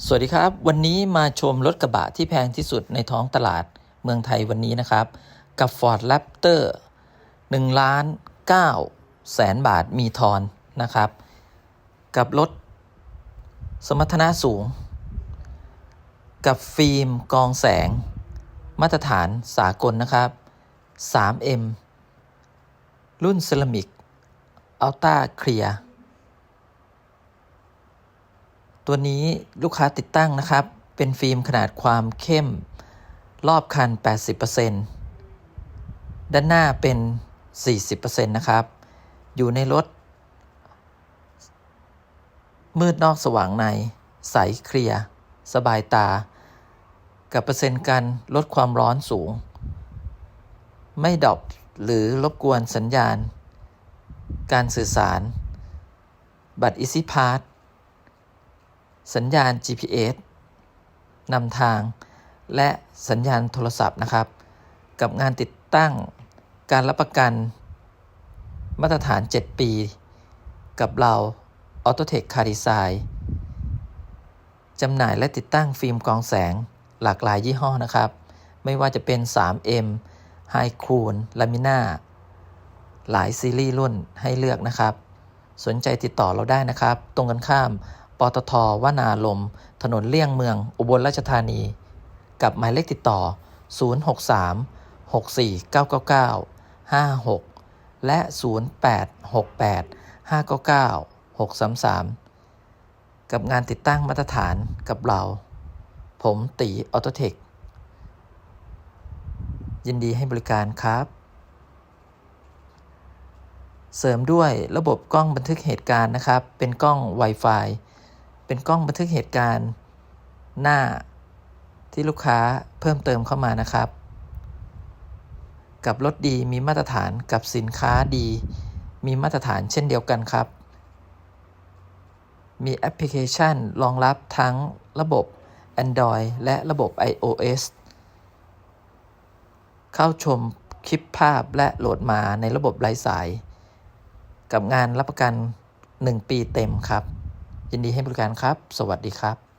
สวัสดีครับ วันนี้มาชมรถกระบะที่แพงที่สุดในท้องตลาดเมืองไทยวันนี้นะครับ กับ Ford Raptor 1ล้าน9แสนบาทมีทอนนะครับ กับรถสมรรถนะสูง กับฟิล์มกองแสง มาตรฐานสากลนะครับ 3M รุ่นเซรามิกอัลต้าเคลีย ตัวนี้ลูกค้าติดตั้งนะครับ เป็นฟิล์มขนาดความเข้ม รอบคัน 80%ด้านหน้าเป็น 40%นะครับ อยู่ในรถ มืดนอกสว่างใน ใสเคลียร์ สบายตา กับเปอร์เซ็นต์การลดความร้อนสูง ไม่ดอปหรือรบกวนสัญญาณ การสื่อสาร บัตร Easy Pass สัญญาณ GPS นำทาง และสัญญาณโทรศัพท์นะครับ กับงานติดตั้งการรับประกันมาตรฐาน 7 ปี กับเรา Autotech Car Design จำหน่ายและติดตั้งฟิล์มกรองแสงหลากหลายยี่ห้อนะครับ ไม่ว่าจะเป็น 3M High Cool Lamina หลายซีรีส์รุ่นให้เลือกนะครับ สนใจติดต่อเราได้นะครับ ตรงกันข้าม ตทวนาลม ถนนเลี่ยงเมือง อุบลราชธานี กับหมายเลขติดต่อ 063 64 999 56 และ 0868 599 633 กับงานติดตั้งมาตรฐานกับเรา ผมตีออโตเทค ยินดีให้บริการครับ เสริมด้วยระบบกล้องบันทึกเหตุการณ์นะครับ เป็นกล้อง Wi-Fi เป็นกล้องบันทึกเหตุการณ์หน้าที่ลูกค้าเพิ่มเติมเข้ามานะครับ กับรถดีมีมาตรฐานกับสินค้าดี มีมาตรฐานเช่นเดียวกันครับ มีแอปพลิเคชันรองรับทั้งระบบ Android และระบบ iOS เข้าชมคลิปภาพและโหลดมาในระบบไร้สาย กับงานรับประกัน 1 ปีเต็มครับ ยินดีให้บริการครับ สวัสดีครับ